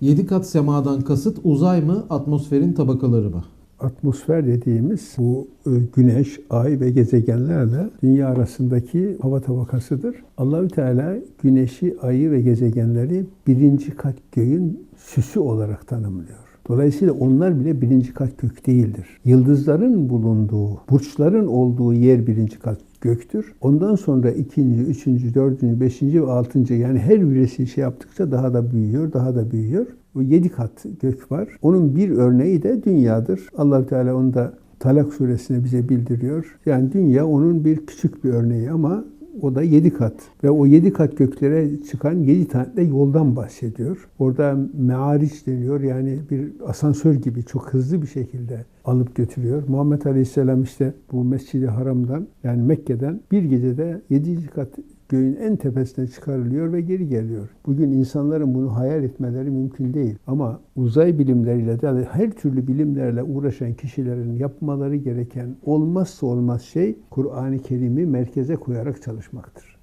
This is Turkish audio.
7 kat semadan kasıt uzay mı, atmosferin tabakaları mı? Atmosfer dediğimiz bu e, güneş, ay ve gezegenlerle dünya arasındaki hava tabakasıdır. Allahü Teala güneşi, ayı ve gezegenleri birinci kat göğün süsü olarak tanımlıyor. Dolayısıyla onlar bile birinci kat gök değildir. Yıldızların bulunduğu, burçların olduğu yer birinci kat göktür. Ondan sonra ikinci, üçüncü, dördüncü, beşinci ve altıncı yani her birisi şey yaptıkça daha da büyüyor, daha da büyüyor. Bu yedi kat gök var. Onun bir örneği de dünyadır. allah Teala onu da Talak suresine bize bildiriyor. Yani dünya onun bir küçük bir örneği ama o da yedi kat. Ve o yedi kat göklere çıkan yedi tane de yoldan bahsediyor. Orada meariç deniyor. Yani bir asansör gibi çok hızlı bir şekilde alıp götürüyor. Muhammed Aleyhisselam işte bu Mescid-i Haram'dan yani Mekke'den bir gecede yedinci kat göğün en tepesine çıkarılıyor ve geri geliyor. Bugün insanların bunu hayal etmeleri mümkün değil. Ama uzay bilimleriyle de her türlü bilimlerle uğraşan kişilerin yapmaları gereken olmazsa olmaz şey Kur'an-ı Kerim'i merkeze koyarak çalışmaktır.